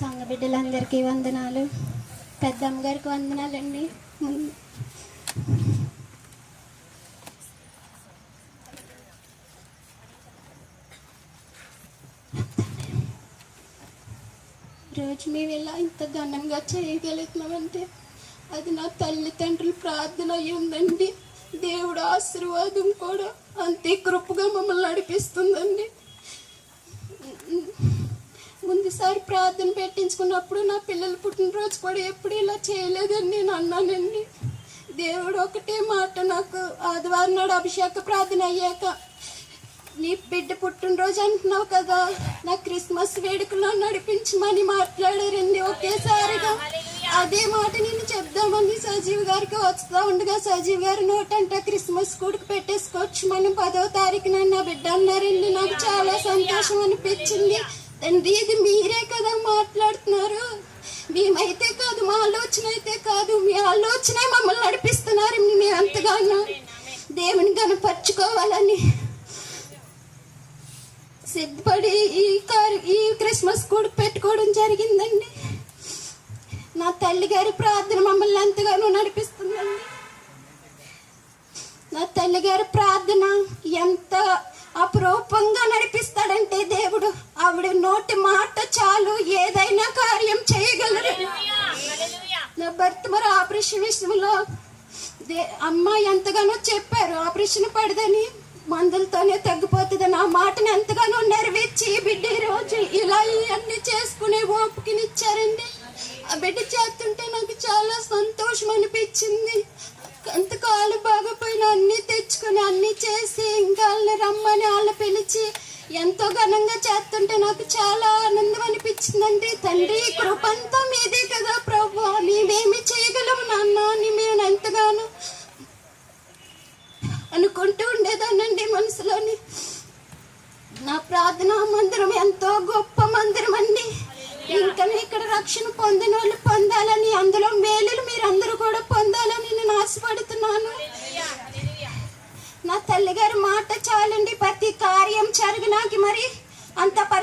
సంఘ బిడ్డలందరికీ వందనాలు. పెద్దమ్మ గారికి వందనాలండి రోజు ఈరోజు మేము ఇలా ఇంత ఘనంగా చేయగలుగుతున్నామంటే అది నా తల్లిదండ్రుల ప్రార్థన అయి ఉందండి. దేవుడు ఆశీర్వాదం కూడా అంతే కృపగా మమ్మల్ని నడిపిస్తుందండి. ముందుసారి ప్రార్థన పెట్టించుకున్నప్పుడు నా పిల్లల పుట్టినరోజు కూడా ఎప్పుడు ఇలా చేయలేదని నేను అన్నానండి. దేవుడు ఒకటే మాట నాకు ఆదివారం నాడు అభిషేక ప్రార్థన అయ్యాక నీ బిడ్డ పుట్టినరోజు అంటున్నావు కదా నా క్రిస్మస్ వేడుకలో నడిపించమని మాట్లాడారండి ఒకేసారిగా. అదే మాట నేను చెప్దామని సజీవ్ గారికి వస్తా ఉండగా సజీవ్ గారి నోటంట క్రిస్మస్ కూడికి పెట్టేసుకోవచ్చు మనం పదో తారీఖున నా బిడ్డ అన్నారండి. నాకు చాలా సంతోషం అనిపించింది. తండ్రి ఇది మీరే కదా మాట్లాడుతున్నారు. మేమైతే కాదు మా ఆలోచన అయితే కాదు. మీ ఆలోచనే మమ్మల్ని నడిపిస్తున్నారు మేము ఎంతగానో దేవుని కనపరుచుకోవాలని సిద్ధపడి ఈ కారు ఈ క్రిస్మస్ కూడా పెట్టుకోవడం జరిగిందండి. నా తల్లి గారి ప్రార్థన మమ్మల్ని ఎంతగానో నడిపిస్తుందండి. నా తల్లి గారి ప్రార్థన ఎంత అపురూపంగా నడిపిస్తాడంటే దేవుడు. ఆవిడ నోటి మాట చాలు. ఏదైనా కార్యం చేయగలరు. నా భర్త మరి ఆపరేషన్ విషయంలో అమ్మాయి అమ్మ ఎంతగానో చెప్పారు. ఆపరేషన్ పడదని మందులతోనే తగ్గిపోతుంది నా మాటను ఎంతగానో నెరవేర్చి బిడ్డ రోజు ఇలా ఇవన్నీ చేసుకునే ఓపికనిచ్చారండి. ఆ బిడ్డ చేస్తుంటే నాకు చాలా సంతోషం అనిపించింది అంత కాలు పోయిన అన్నీ తెచ్చుకొని అన్నీ చేసి ఇంకా వాళ్ళని రమ్మని వాళ్ళు పిలిచి ఎంతో ఘనంగా చేస్తుంటే నాకు చాలా ఆనందం అనిపించిందండి. తండ్రి ఈ కృపంతా మీదే కదా ప్రభు. మేమేమి చేయగలము నాన్న? అని మేము ఎంతగానో అనుకుంటూ ఉండేదానండి మనసులోని. నా ప్రార్థనా మందిరం ఎంతో గొప్ప మందిరం అండి. ఇంకా ఇక్కడ రక్షణ పొందిన వాళ్ళు పొందాలని అందులో మేలులు మీరు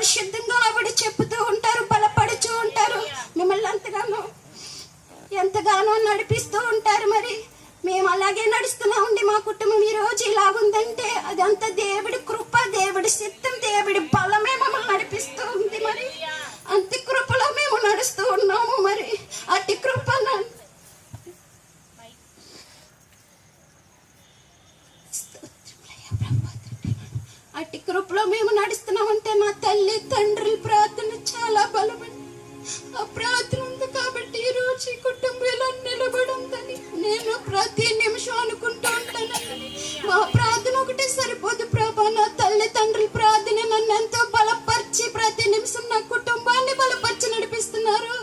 పరిశుద్ధంగా ఆవిడ చెప్తూ ఉంటారు బలపడుతూ ఉంటారు. మిమ్మల్ని అంతగానో ఎంతగానో నడిపిస్తూ ఉంటారు మరి. మేము అలాగే నడుస్తున్నామండి మా కుటుంబం ఈ రోజు ఉందంటే అదంతా దేవుడి కృప దేవుడి సిద్ధం దేవుడి బలమే మమ్మల్ని నడిపిస్తూ ఉంది మరి అంత కృపలో మేము నడుస్తూ ఉన్నాము మరి అట్టి కృప నా- అట్టి కృపలో మేము నడుస్తున్నామంటే నా తల్లి తండ్రి ప్రార్థన చాలా బలమైన. ఆ ప్రార్థన ఉంది కాబట్టి ఈ రోజు ఈ కుటుంబం ఇలా నిలబడుందని. నేను ప్రతి నిమిషం అనుకుంటూ ఉంటాను. మా ప్రార్థన ఒకటే సరిపోదు ప్రభా. నా తల్లి ప్రార్థన నన్ను ఎంతో బలపరిచి ప్రతి నిమిషం నా కుటుంబాన్ని బలపరిచి నడిపిస్తున్నారు.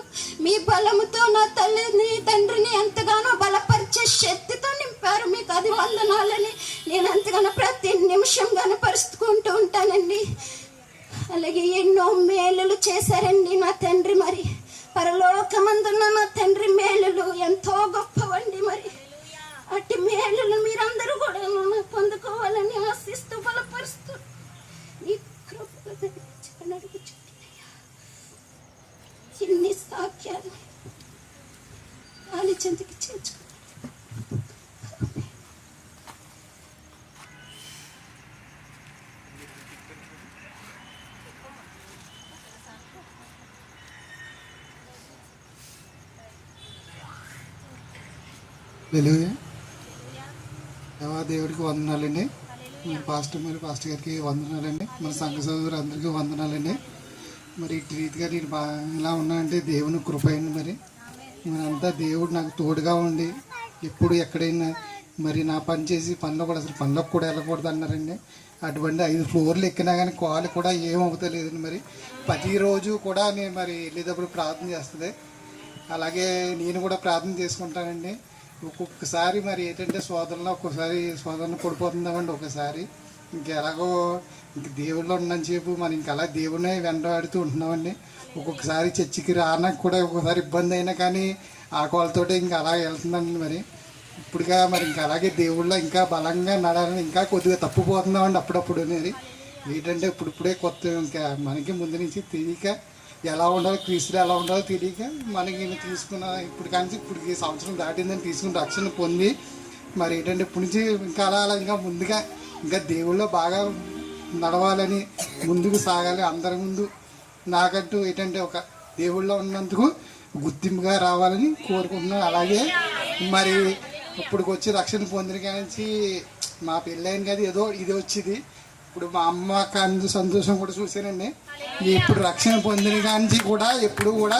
మీ బలముతో నా తల్లిని తండ్రిని ఎంతగానో బలపరిచే శక్తితో నింపారు మీకు అది వందనాలని. నేను ఎంతగానో ప్రతి నిమిషం కనపరుచుకుంటూ ఉంటానండి. అలాగే ఎన్నో మేలులు చేశారండి నా తండ్రి మరి. పరలోకమందున్న నా తండ్రి మేలులు ఎంతో గొప్పవండి మరి. అట్టి మేలులు మీరందరూ కూడా పొందుకోవాలని ఆశిస్తూ బలపరుస్తూ నీ కృపగా ఇన్ని సాక్యాలు ఆలోచనకి చేర్చుకో వెలుగు దేవా దేవుడికి వందనాలండి. మన పాస్టర్ మరి పాస్టర్ గారికి వందనాలండి. మన సంఘ సోదరు అందరికీ వందనాలండి. మరి ఇటు రీతిగా నేను బా ఇలా ఉన్నానంటే దేవుని కృప అయింది మరి. మనంతా దేవుడు నాకు తోడుగా ఉండి ఎప్పుడు ఎక్కడైనా మరి నా పని చేసి పనిలో కూడా అసలు పనిలోకి కూడా వెళ్ళకూడదు అన్నారండి. అటువంటి ఐదు ఫ్లోర్లు ఎక్కినా కానీ కాలు కూడా ఏమవుతలేదండి మరి. ప్రతిరోజు కూడా నేను మరి వెళ్ళేటప్పుడు ప్రార్థన చేస్తుంది. అలాగే నేను కూడా ప్రార్థన చేసుకుంటానండి. ఒక్కొక్కసారి మరి ఏంటంటే శోధనలో ఒక్కోసారి శోధన పడిపోతుందామండి ఒకసారి ఇంకెలాగో ఇంక దేవుళ్ళు ఉన్నంతసేపు మరి ఇంక అలా దేవుడినే వెంటాడుతూ ఉంటున్నామండి. ఒక్కొక్కసారి చర్చికి రానకు కూడా ఒక్కొక్కసారి ఇబ్బంది అయినా కానీ ఆ కోళ్ళతోటే ఇంకా అలా వెళ్తుందండి మరి. ఇప్పుడుగా మరి ఇంకా అలాగే దేవుళ్ళ ఇంకా బలంగా నడాలని ఇంకా కొద్దిగా తప్పిపోతున్నామండి అప్పుడప్పుడు అనేది. ఏంటంటే ఇప్పుడిప్పుడే కొత్త ఇంకా మనకి ముందు నుంచి తెలియక ఎలా ఉండాలి క్రీస్తులు ఎలా ఉండాలో తెలియక మనకి తీసుకున్న ఇప్పుడు కానీ ఇప్పుడు ఈ సంవత్సరం దాటిందని తీసుకుని రక్షణ పొంది మరి ఏంటంటే ఇప్పటి నుంచి ఇంకా అలా అలా ఇంకా ముందుగా ఇంకా దేవుళ్ళో బాగా నడవాలని ముందుకు సాగాలి. అందరి ముందు నాకంటూ ఏంటంటే ఒక దేవుళ్ళో ఉన్నందుకు గుర్తింపుగా రావాలని కోరుకుంటున్నాను. అలాగే మరి ఇప్పుడు వచ్చి రక్షణ పొందిన కానించి మా పెళ్ళైన కదా ఏదో ఇది వచ్చింది. ఇప్పుడు మా అమ్మ కందు సంతోషం కూడా చూశానండి. ఇప్పుడు రక్షణ పొందిన కానించి కూడా ఎప్పుడు కూడా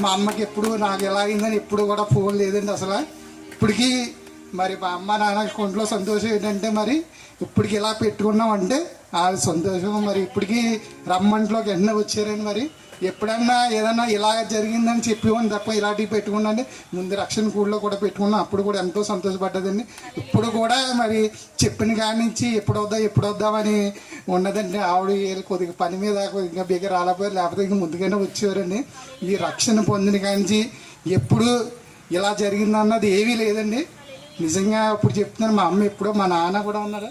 మా అమ్మకి ఎప్పుడు నాకు ఎలా అయిందని ఎప్పుడు కూడా ఫోన్ లేదండి అసలు. ఇప్పటికీ మరి మా అమ్మ నాన్న కొంట్లో సంతోషం ఏంటంటే మరి ఇప్పటికి ఇలా పెట్టుకున్నాం అంటే ఆ సంతోషం మరి ఇప్పటికీ రమ్మంట్లోకి ఎన్న వచ్చారని మరి ఎప్పుడన్నా ఏదన్నా ఇలా జరిగిందని చెప్పేవాడిని తప్ప ఇలాంటివి పెట్టుకున్నాండి ముందు రక్షణ కూడలో కూడా పెట్టుకున్నాం. అప్పుడు కూడా ఎంతో సంతోషపడ్డదండి. ఇప్పుడు కూడా మరి చెప్పిన కాడి నుంచి ఎప్పుడు వద్దాం ఎప్పుడు ఉన్నదండి. ఆవిడ కొద్దిగా పని మీద కొద్దిగా బిగ రాలేకపోయారు. లేకపోతే ఇంకా ముందుగానే వచ్చేవారండి. ఈ రక్షణ పొందిన కాడి నుంచి ఎప్పుడు ఇలా జరిగిందన్నది ఏమీ లేదండి. నిజంగా ఇప్పుడు చెప్తున్నాను మా అమ్మ ఎప్పుడో మా నాన్న కూడా ఉన్నాడు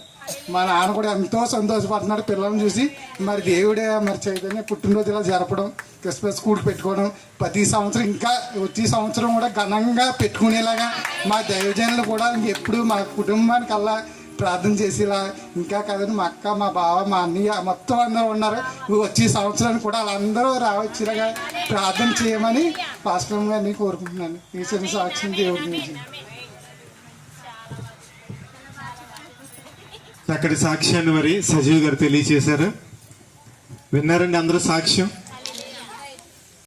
మా నాన్న కూడా ఎంతో సంతోషపడుతున్నాడు పిల్లల్ని చూసి. మరి దేవుడే మరి చైతన్య పుట్టినరోజు ఇలా జరపడం క్రిస్మస్ స్కూల్ పెట్టుకోవడం ప్రతి సంవత్సరం ఇంకా వచ్చే సంవత్సరం కూడా ఘనంగా పెట్టుకునేలాగా మా దైవజనులు కూడా ఎప్పుడు మా కుటుంబానికి అలా ప్రార్థన చేసేలా ఇంకా కదండి మా అక్క మా బావ మా అన్నయ్య మొత్తం అందరూ ఉన్నారు. వచ్చే సంవత్సరానికి కూడా వాళ్ళందరూ రావచ్చేలాగా ప్రార్థన చేయమని పాస్టర్ గారిని కోరుకుంటున్నాను. ఈ చిన్న సాక్ష్యం దేవుడి నుంచి చక్కటి సాక్ష్యాన్ని మరి సజీవ్ గారు తెలియచేశారు విన్నారండి అందరూ సాక్ష్యం?